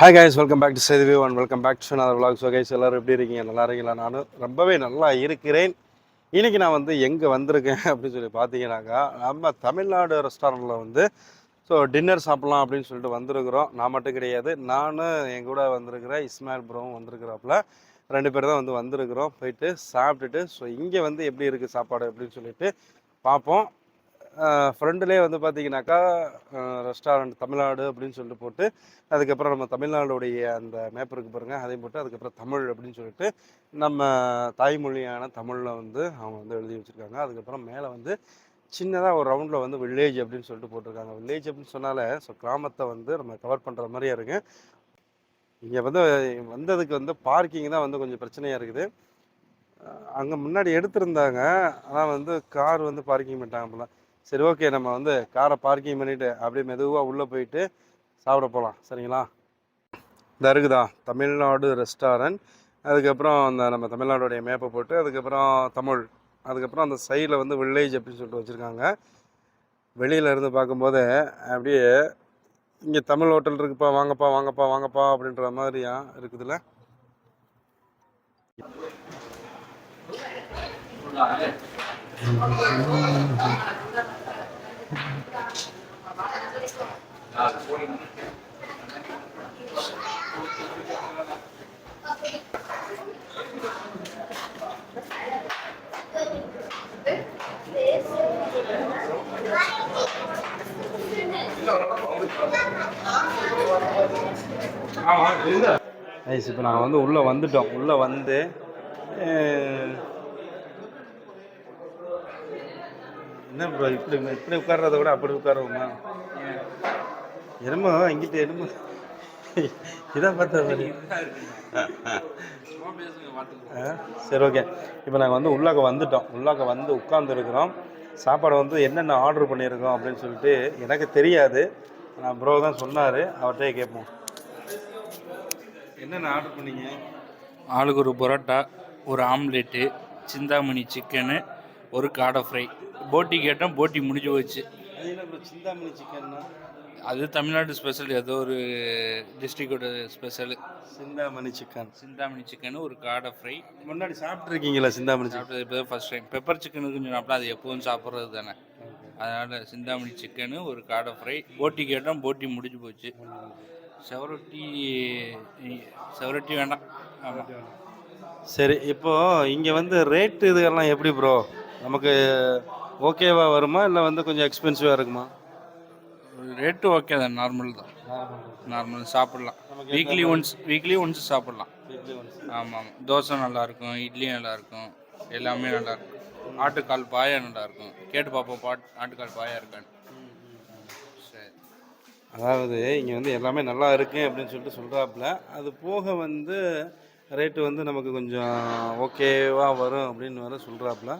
Hi guys welcome back to Sethuvi one welcome back to another vlog so guys எல்லோரும் எப்படி இருக்கீங்க? நல்லா இருக்கீங்களா? நானும் ரொம்பவே நல்லா இருக்கிறேன். இன்றைக்கி நான் வந்து எங்கே வந்திருக்கேன் அப்படின்னு சொல்லி பார்த்தீங்கன்னாக்கா நம்ம தமிழ்நாடு ரெஸ்டாரண்ட்டில் வந்து ஸோ டின்னர் சாப்பிட்லாம் அப்படின்னு சொல்லிட்டு வந்திருக்கிறோம். நான் மட்டும் கிடையாது நானும் என் கூட வந்திருக்கிற இஸ்மாயில் ப்ரோவும் வந்திருக்கிறாப்புல. ரெண்டு பேர் தான் வந்து வந்திருக்கிறோம். போயிட்டு சாப்பிட்டுட்டு ஸோ இங்கே வந்து எப்படி இருக்குது சாப்பாடு அப்படின்னு சொல்லிட்டு பார்ப்போம். ஃப்ரெண்டுலேயே வந்து பார்த்தீங்கன்னாக்கா ரெஸ்டாரண்ட் தமிழ்நாடு அப்படின்னு சொல்லிட்டு போட்டு அதுக்கப்புறம் நம்ம தமிழ்நாடுடைய அந்த மேப் இருக்கு பாருங்கள் அதையும் போட்டு அதுக்கப்புறம் தமிழ் அப்படின்னு சொல்லிட்டு நம்ம தாய்மொழியான தமிழில் வந்து அவங்க வந்து எழுதி வச்சுருக்காங்க. அதுக்கப்புறம் மேலே வந்து சின்னதாக ஒரு ரவுண்டில் வந்து வில்லேஜ் அப்படின்னு சொல்லிட்டு போட்டிருக்காங்க. வில்லேஜ் அப்படின்னு சொன்னாலே ஸோ கிராமத்தை வந்து நம்ம கவர் பண்ணுற மாதிரியே இருக்கு. இங்கே வந்து வந்ததுக்கு வந்து பார்க்கிங் தான் வந்து கொஞ்சம் பிரச்சனையாக இருக்குது. அங்கே முன்னாடி எடுத்திருந்தாங்க ஆனால் வந்து கார் வந்து பார்க்கிங் பண்ணிட்டாங்க அப்படிலாம் சரி ஓகே நம்ம வந்து காரை பார்க்கிங் பண்ணிவிட்டு அப்படியே மெதுவாக உள்ளே போயிட்டு சாப்பிட போகலாம் சரிங்களா? இந்த இருக்குதா? தமிழ்நாடு ரெஸ்டாரண்ட் அதுக்கப்புறம் அந்த நம்ம தமிழ்நாடுடைய மேப்பை போட்டு அதுக்கப்புறம் தமிழ். அதுக்கப்புறம் அந்த சைடில் வந்து வில்லேஜ் அப்படின்னு சொல்லிட்டு வச்சுருக்காங்க. வெளியில் இருந்து பார்க்கும்போது அப்படியே இங்கே தமிழ் ஹோட்டல் இருக்குப்பா வாங்கப்பா வாங்கப்பா வாங்கப்பா அப்படின்ற மாதிரியா இருக்குதுல்ல? இப்போ நாங்கள் வந்து உள்ளே வந்துட்டோம். உள்ளே வந்து என்ன ப்ரோ இப்படி இப்படி உட்கார்றத விட அப்படி உட்காருவோமா? என்னமோ இங்கிட்ட என்னமோ. இதான் பார்த்தா ஆ, சரி ஓகே இப்போ நாங்கள் வந்து உள்ளாக்க வந்துட்டோம். உள்ளாக்க வந்து உட்காந்துருக்குறோம் சாப்பாடு வந்து என்னென்ன ஆர்டர் பண்ணியிருக்கோம் அப்படின்னு சொல்லிட்டு எனக்கு தெரியாது. நான் ப்ரோ தான் சொன்னார். அவர்கிட்டயே கேட்போம். என்னென்ன ஆர்டர் பண்ணீங்க? ஆளுக்கு ஒரு பரோட்டா ஒரு ஆம்லெட்டு சிந்தாமணி சிக்கனு ஒரு காடை ஃப்ரை போட்டி கேட்டோம் போட்டி முடிஞ்சு போச்சு. சிந்தாமணி சிக்கன்னா அது தமிழ்நாடு ஸ்பெஷல் ஏதோ ஒரு டிஸ்ட்ரிக்டோட special Chinthamani chicken Chinthamani chicken ஒரு காடை ஃப்ரை முன்னாடி சாப்பிட்ருக்கீங்களா சிந்தாமணி சிக்கன் சாப்பிட்டது இப்போ ஃபர்ஸ்ட் டைம் பெப்பர் சிக்கனுக்கு சொன்னாப்புல அது எப்போதும் சாப்பிட்றது தானே. அதனால் சிந்தாமணி சிக்கனு ஒரு காடை ஃப்ரை போட்டி கேட்டோம் போட்டி முடிஞ்சு போச்சு. செவரொட்டி செவரொட்டி வேண்டாம். ஆமாம் சரி இப்போ இங்கே வந்து ரேட் இதெல்லாம் எப்படி ப்ரோ நமக்கு ஓகேவா வருமா? இல்லை வந்து கொஞ்சம் எக்ஸ்பென்சிவாக இருக்குமா? ரேட்டு ஓகே தான் நார்மல் தான். நார்மல் சாப்பிட்லாம். வீக்லி ஒன்ஸ் வீக்லி ஒன்ஸ் சாப்பிட்லாம். ஆமாம் ஆமாம். தோசை நல்லா இருக்கும் இட்லி நல்லா இருக்கும் எல்லாமே நல்லா இருக்கும் ஆட்டுக்கால் பாயா நல்லா இருக்கும் கேட்டு பார்ப்போம் பாட் ஆட்டுக்கால் பாயா இருக்கான்னு. சரி. அதாவது இங்கே வந்து எல்லாமே நல்லா இருக்கு அப்படின்னு சொல்லிட்டு சொல்கிறாப்புல அது போக வந்து ரேட்டு வந்து நமக்கு கொஞ்சம் ஓகேவாக வரும் அப்படின்னு வர சொல்கிறாப்புல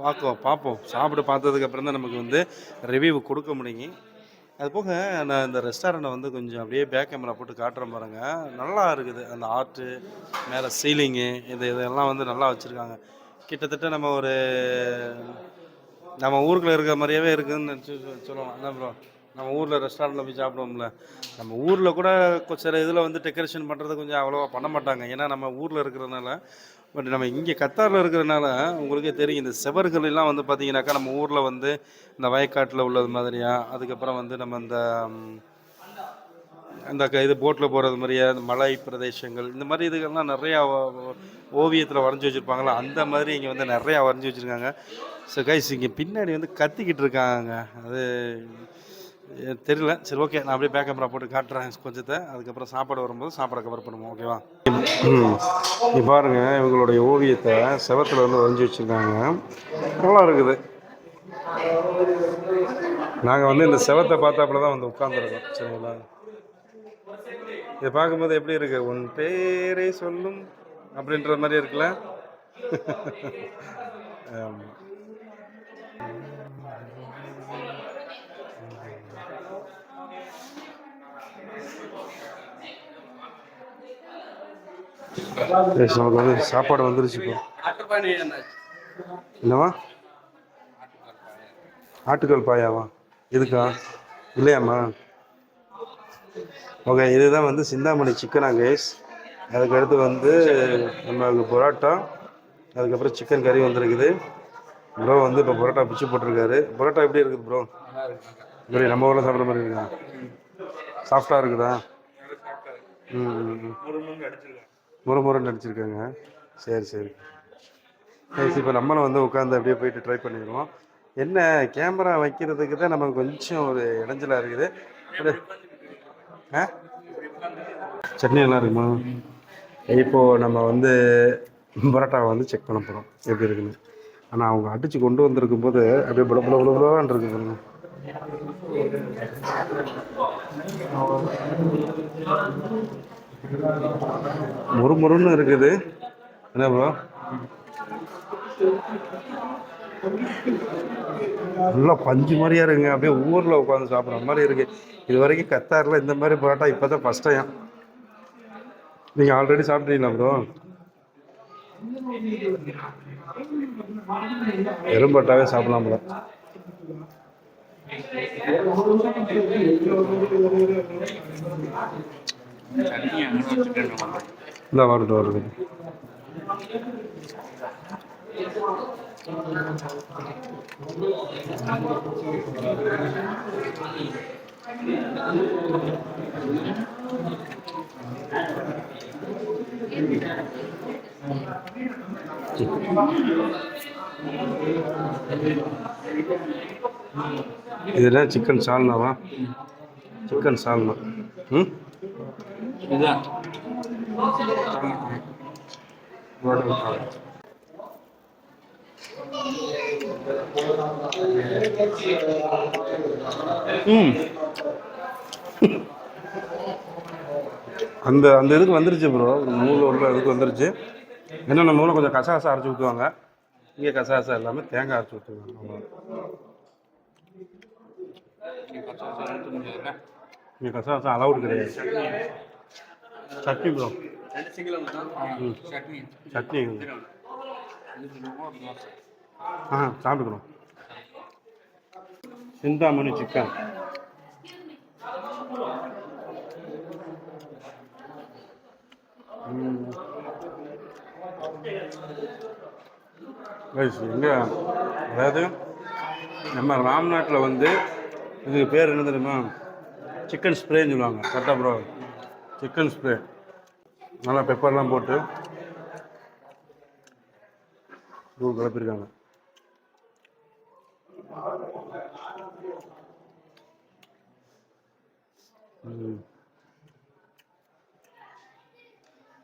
பார்ப்போம் பார்ப்போம். சாப்பிட்டு பார்த்ததுக்கப்புறம் தான் நமக்கு வந்து ரிவ்யூ கொடுக்க முடியும். அது போக நான் இந்த ரெஸ்டாரண்ட்டை வந்து கொஞ்சம் அப்படியே பேக் கேமரா போட்டு காட்டுறேன் பாருங்கள் நல்லா இருக்குது. அந்த ஆர்ட்டு மேலே சீலிங்கு இது இதெல்லாம் வந்து நல்லா வச்சுருக்காங்க. கிட்டத்தட்ட நம்ம ஒரு நம்ம ஊருக்குள்ள இருக்கிற மாதிரியாவே இருக்குதுன்னு நினச்சி சொல்லலாம். என்ன ப்ரோ நம்ம ஊரில் ரெஸ்டாரண்ட்டில் போய் சாப்பிடுவோம்ல. நம்ம ஊரில் கூட சில இதில் வந்து டெக்கரேஷன் பண்ணுறது கொஞ்சம் அவ்வளோவா பண்ண மாட்டாங்க. ஏன்னா நம்ம ஊரில் இருக்கிறதுனால பட் நம்ம இங்கே கத்தாரில் இருக்கிறதுனால உங்களுக்கே தெரியும் இந்த செவர்கள் எல்லாம் வந்து பார்த்தீங்கன்னாக்கா நம்ம ஊரில் வந்து இந்த வயக்காட்டில் உள்ளது மாதிரியா அதுக்கப்புறம் வந்து நம்ம இந்த இந்த அந்த க- இது போட்டில் போகிறது மாதிரியா அந்த மலை பிரதேசங்கள் இந்த மாதிரி இதுகள்லாம் நிறையா ஓவியத்தில் வரைஞ்சி வச்சுருப்பாங்களா? அந்த மாதிரி இங்கே வந்து நிறையா வரைஞ்சி வச்சுருக்காங்க. ஸோ கைஸ் இங்கே பின்னாடி வந்து கத்திக்கிட்டு இருக்காங்க. அது தெரியல. சரி ஓகே. நான் அப்படியே பேக் கேமரா போட்டு காட்டுறேன் கொஞ்சத்தை. அதுக்கப்புறம் சாப்பாடு வரும்போது சாப்பாடை கவர் பண்ணுவோம் ஓகேவா இப்போ பாருங்க இவங்களுடைய ஓவியத்தை செவத்தில் வந்து வரைஞ்சி வச்சுருக்காங்க. நல்லா இருக்குது. நாங்கள் வந்து இந்த செவத்தை பார்த்தாப்புல தான் வந்து உட்காந்துருக்கோம் சரிங்களா? இதை பார்க்கும்போது எப்படி இருக்கு? உன் பேரை சொல்லும் அப்படின்ற மாதிரி இருக்குல்ல? ஆமாம் நமக்கு வந்து சாப்பாடு வந்துருச்சு இப்போ. என்னவா ஆட்டுக்கால் பாயாவா? எதுக்கா இல்லையாம்மா. ஓகே இதுதான் வந்து சிந்தாமணி சிக்கனா கைஸ் அதுக்கடுத்து வந்து நம்ம பரோட்டா அதுக்கப்புறம் சிக்கன் கறி வந்துருக்குது. ப்ரோ வந்து இப்போ பரோட்டா பிச்சு போட்டிருக்காரு. பரோட்டா எப்படி இருக்குது ப்ரோ? இப்படி நம்ம ஊரில் சாப்பிட்ற மாதிரி இருக்கா சாஃப்டாக இருக்குதா? ம். முறை முறை நடிச்சிருக்காங்க. சரி சரி. சரி இப்போ நம்மளும் வந்து உட்காந்து அப்படியே போயிட்டு ட்ரை பண்ணிடுவோம். என்ன கேமரா வைக்கிறதுக்கு தான் நமக்கு கொஞ்சம் ஒரு இடைஞ்சலாக இருக்குது. ஆ? சட்னி நல்லா இருக்குமா? இப்போது நம்ம வந்து பரோட்டாவை வந்து செக் பண்ண போகிறோம் எப்படி இருக்குன்னு. ஆனால் அவங்க அடித்து கொண்டு வந்திருக்கும் போது அப்படியே புல புல புல புலவான் இருக்கு பாருங்க. முறுமுறுன்னு இருக்குது. என்ன ப்ரோ நல்லா பஞ்சு மாதிரியா இருக்குங்க. அப்படியே ஊரில் உட்காந்து சாப்பிட்ற மாதிரி இருக்கு. இது வரைக்கும் கத்தாரில் இந்த மாதிரி பரோட்டா இப்போ தான் ஃபஸ்ட் டைம் நீங்கள் ஆல்ரெடி சாப்பிட்டீங்களா ப்ரோ எறும்பட்டாவே சாப்பிடலாம் ப்ரோ சட்னி இல்லை இந்த வருது வருது. இதெல்லாம் சிக்கன் சால்னாவா சிக்கன் சால்னா ம்? இதுதான் ம். அந்த அந்த இதுக்கு வந்துருச்சு ப்ரோ மூளை உள்ள இதுக்கு வந்துருச்சு. என்ன நம்ம ஊரில் கொஞ்சம் கசகசா அரைச்சி ஊற்றுவாங்க இங்கே கசகசா இல்லாமல் தேங்காய் அரைச்சி ஊற்றுவாங்க அவ்வளோ இங்கே கசகசா அளவுடு கிடையாது. சட்னி ரொம்ப தோசை ஆ சாப்பிட்டுக்கிறோம். சிந்தாமணி சிக்கன் எங்கே? அதாவது நம்ம ராம்நாட்டில் வந்து இதுக்கு பேர் என்ன தெரியுமா? சிக்கன் ஸ்ப்ரேன்னு சொல்லுவாங்க. கரெக்டாக ப்ரோ சிக்கன் ஸ்ப்ரே நல்லா பெப்பர்லாம் போட்டு தூள் கிளப்பிருக்காங்க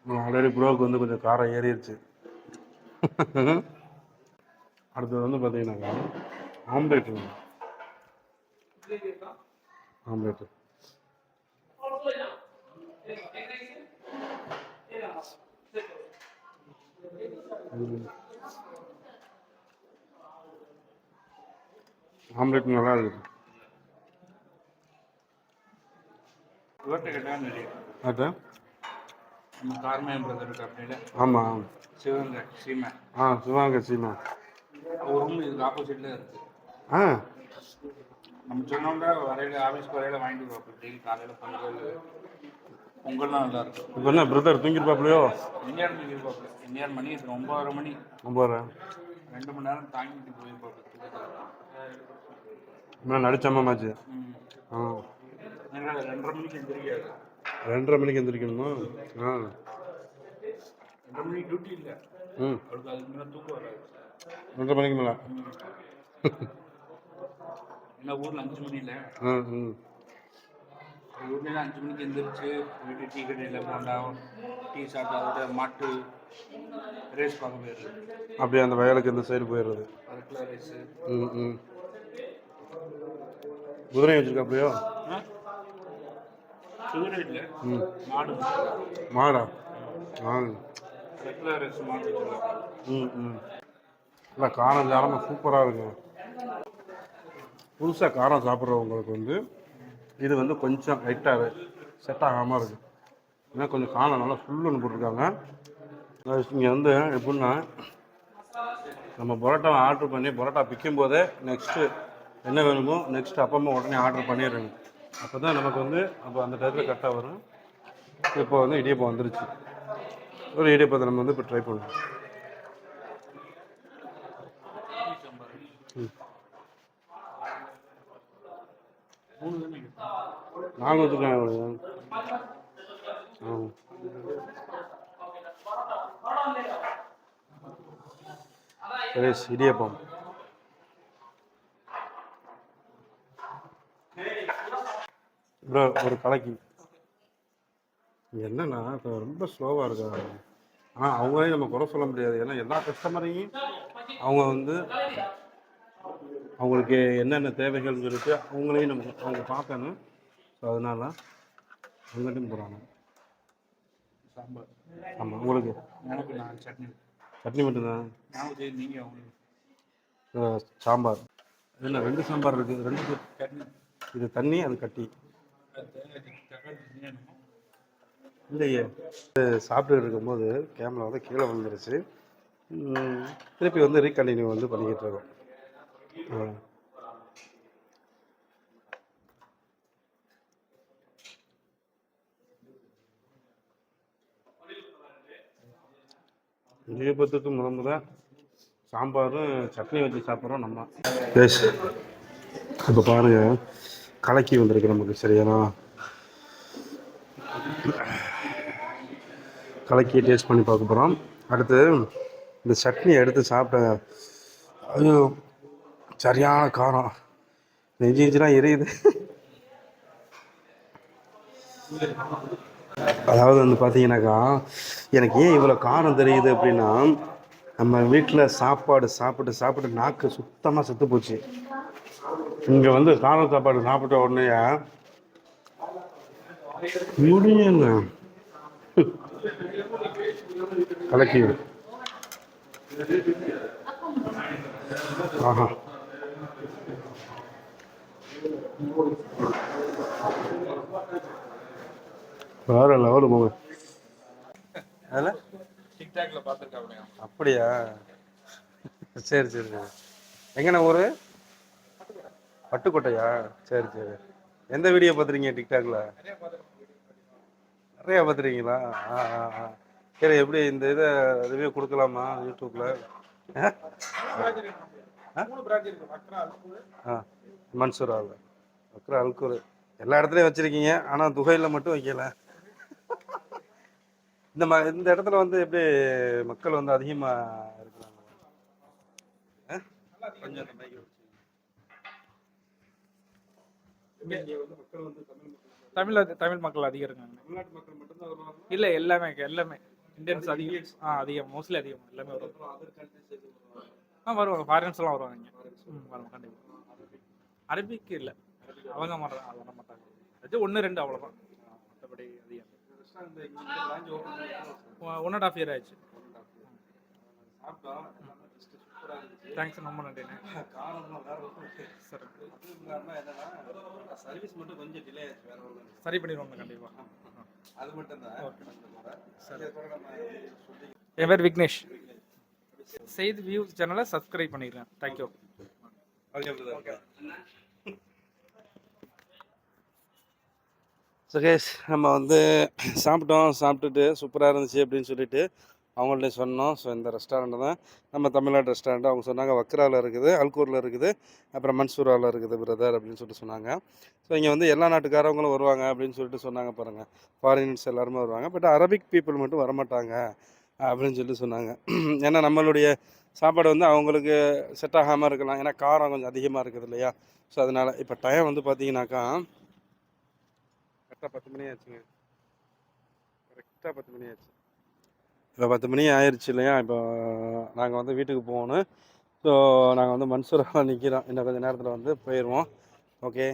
ஆல்ரெடி ப்ரோவுக்கு வந்து கொஞ்சம் காரம் ஏறிடுச்சு அடுத்தது வந்து பார்த்தீங்கன்னாக்கா ஆம்லேட் ஆம்லேட்டு ஆம்லேட் நல்லா இருக்குது அட்டா நம்ம கார்மேன் பிரதர் கம்பெனியில் ஆமாம் சிவகங்கை சீமை. ஆ சிவாங்க சீமா. ஒரு ரூம் இதுக்கு ஆப்போசிட்ல இருக்கு. ஆ. நம்ம சொன்னோம்னா வரையில ஆஃபீஸ்க்கு வரையில வாங்கிட்டு போவோம் டெய்லி காலையில் பொங்கல் பொங்கல்லாம் நல்லா இருக்கும் இப்போ என்ன பிரதர் தூங்கிருப்பாப்லையோ? எந்நேரம் இருப்பாப்புல எந்நேரம் மணி இது ஒன்பதரை மணி. ஒம்பது ரெண்டு மணி நேரம் தாங்கிட்டு போயிருப்பாப்புல இன்னும் நடிச்சம்மாச்சு? ம். ஆ. ரெண்டரை மணிக்கு எந்திரிக்காது ரெண்டரை மணிக்கு எந்திரிக்கணுமா? ஆ. ரெண்டரை மணிக்கு டியூட்டி இல்லை. ம். அவருக்கு அதுக்கு மேலே தூக்கம் வராது. ரெண்டரை மணிக்கு மேலே. ஏன்னா ஊரில் அஞ்சு மணி இல்லை ஆ ம். ஊர்லேயே அஞ்சு மணிக்கு எந்திரிச்சு வீட்டு டீ கடையில் போண்டா டீ சாப்பிட்டு மாட்டு ரேஸ் பார்க்க போயிடுறது அப்படியே அந்த வயலுக்கு இந்த சைடு போயிடுறது அதுக்குள்ள ரேஸு ம் ம் குதிரை வச்சிருக்காப்லையோ குதிரை இல்லை ம் மாடு மாடா ஆ ரெகுலர் ரேஸ் மாடு ம் ம் இல்லை காரம் சாரமாக சூப்பராக இருக்குங்க புதுசாக காரம் சாப்பிட்றவங்களுக்கு வந்து இது வந்து கொஞ்சம் லைட்டாக செட் ஆகாமல் இருக்குது ஏன்னா கொஞ்சம் காலம் நல்லா ஃபுல்லுன்னு போட்டிருக்காங்க. இங்கே வந்து எப்படின்னா நம்ம பரோட்டா ஆர்டர் பண்ணி பரோட்டா பிக்கும் போதே நெக்ஸ்ட்டு என்ன வேணுமோ நெக்ஸ்ட் அப்பமா உடனே ஆர்டர் பண்ணிடுறேங்க. அப்போ தான் நமக்கு வந்து அப்போ அந்த டயத்தில் கரெக்டாக வரும். இப்போ வந்து இடியப்பம் வந்துருச்சு. ஒரு இடியப்பத்தை நம்ம வந்து இப்போ ட்ரை பண்ணுவோம் நாங்கள் வச்சுருக்கேன் ஆ சுரேஷ் இடியப்பம் ப்ரோ ஒரு கலக்கி. என்னன்னா இப்போ ரொம்ப ஸ்லோவாக இருக்கா? ஆனால் அவங்களையும் நம்ம குறை சொல்ல முடியாது. ஏன்னா எல்லா கஸ்டமரையும் அவங்க வந்து அவங்களுக்கு என்னென்ன தேவைகள்னு சொல்லிட்டு அவங்களையும் நம்ம அவங்க பார்க்கணும். ஸோ அதனால அவங்ககிட்டையும் போகிறாங்க சாம்பார். ஆமாம் உங்களுக்கு? எனக்கு நான் சட்னி. சட்னி மட்டும்தான்? நீங்கள் அவங்களுக்கு. சாம்பார். என்ன ரெண்டு சாம்பார் இருக்குது ரெண்டு சட்னி. இது தண்ணி அது கட்டி? இல்லையே. சாப்பிட்டு இருக்கும்போது கேமரா வந்து கீழே விழுந்துருச்சு. திருப்பி வந்து ரீகண்டினியூ வந்து பண்ணிக்கிட்டு இருக்கோம். ஆ. இடியப்பத்துக்கு முத முத சாம்பாரும் சட்னி வச்சு சாப்பிட்றோம் நம்ம. எஸ் இப்போ பாருங்க கலக்கி வந்திருக்கு நமக்கு சரியானா கலக்கி டேஸ்ட் பண்ணி பார்க்க போகிறோம் அடுத்து இந்த சட்னி எடுத்து சாப்பிட்டேன் ஐயோ சரியான காரம் நெஞ்சு நெஞ்சுலாம் எரியுது. அதாவது வந்து பார்த்தீங்கன்னாக்கா எனக்கு ஏன் இவ்வளோ காரம் தெரியுது அப்படின்னா நம்ம வீட்டில் சாப்பாடு சாப்பிட்டு சாப்பிட்டு நாக்கு சுத்தமாக செத்து போச்சு. இங்கே வந்து காரம் சாப்பாடு சாப்பிட்ட உடனே முடியுங்க கலக்கி ஆஹா. வேற லெவலு போங்க அதில்? டிக்டாக்ல பார்த்துருக்காங்க அப்படியா? சரி சரி சரி. எங்கண்ணா ஊர்? பட்டுக்கோட்டையா? சரி சரி. எந்த வீடியோ பார்த்துறீங்க டிக்டாக்ல நிறைய பார்த்துறீங்களா ஆ ஆ ஆ. சரி எப்படி இந்த இதை ரிவ்யூ கொடுக்கலாமா யூடியூப்ல ஆ? மூணு அக்ரா அல்கூர் எல்லா இடத்துலையும் வச்சுருக்கீங்க. ஆனால் துகையில் மட்டும் வைக்கல. இந்த ம இந்த இடத்துல வந்து எப்படி மக்கள் வந்து அதிகமாக இருக்கிறாங்க? கொஞ்சம் தமிழ் மக்கள் தமிழ் மக்கள் அதிகம் இருக்காங்க. தமிழ்நாட்டு மக்கள் மட்டும்தான் இல்ல எல்லாமே எல்லாமே. இந்தியன்ஸ் அதிகம். ஆ அதிகம். மோஸ்ட்லி அதிகம். எல்லாமே வருவாங்க. ஆ வருவாங்க. ஃபாரின்ஸ் எல்லாம் வருவாங்க ம் வருவாங்க. கண்டிப்பாக அரபிக் இல்லை. அவங்க மாட்டாங்க அது பண்ண மாட்டாங்க. அது ஒன்று ரெண்டு அவ்வளோதான் மற்றபடி அதிகம் ஒன் அண்ட் ஆஃப் இயர் ஆயிடுச்சு. தேங்க்ஸ் ரொம்ப நன்றிண்ணே. காரணம் சர்வீஸ் மட்டும் கொஞ்சம் டிலே ஆச்சு வேற ஒன்றும் சரி பண்ணிடுவோம் கண்டிப்பாக அது மட்டும் தான் சரி. என் பேர் விக்னேஷ். செய்தி வியூஸ் சேனலை சப்ஸ்கிரைப் பண்ணிடுறேன். தேங்க்யூ சுகேஷ் நம்ம வந்து சாப்பிட்டோம் சாப்பிட்டுட்டு சூப்பராக இருந்துச்சு அப்படின்னு சொல்லிட்டு அவங்கள்ட்ட சொன்னோம். ஸோ இந்த ரெஸ்டாரண்ட் தான். நம்ம தமிழ்நாடு ரெஸ்டாரண்ட் அவங்க சொன்னாங்க வக்ராவில் இருக்குது அல்கூரில் இருக்குது அப்புறம் மன்சூராவில் இருக்குது பிரதர் அப்படின்னு சொல்லிட்டு சொன்னாங்க. ஸோ இங்கே வந்து எல்லா நாட்டுக்காரவங்களும் வருவாங்க அப்படின்னு சொல்லிட்டு சொன்னாங்க பாருங்கள் ஃபாரினர்ஸ் எல்லாருமே வருவாங்க. பட் அரபிக் பீப்புள் மட்டும் வரமாட்டாங்க அப்படின்னு சொல்லி சொன்னாங்க. ஏன்னா நம்மளுடைய சாப்பாடு வந்து அவங்களுக்கு செட் ஆகாமல் இருக்கலாம். ஏன்னா காரம் கொஞ்சம் அதிகமாக இருக்குது இல்லையா? ஸோ அதனால் இப்போ டைம் வந்து பார்த்தீங்கன்னாக்கா கரெக்டாக பத்து மணி ஆச்சுங்க. கரெக்டாக பத்து மணி ஆச்சு. இப்போ பத்து மணி ஆயிடுச்சு இல்லையா? இப்போ நாங்கள் வந்து வீட்டுக்கு போகணும். ஸோ நாங்கள் வந்து மன்சூராக நிற்கிறோம் இன்னும் கொஞ்சம் நேரத்தில் வந்து போயிடுவோம் ஓகே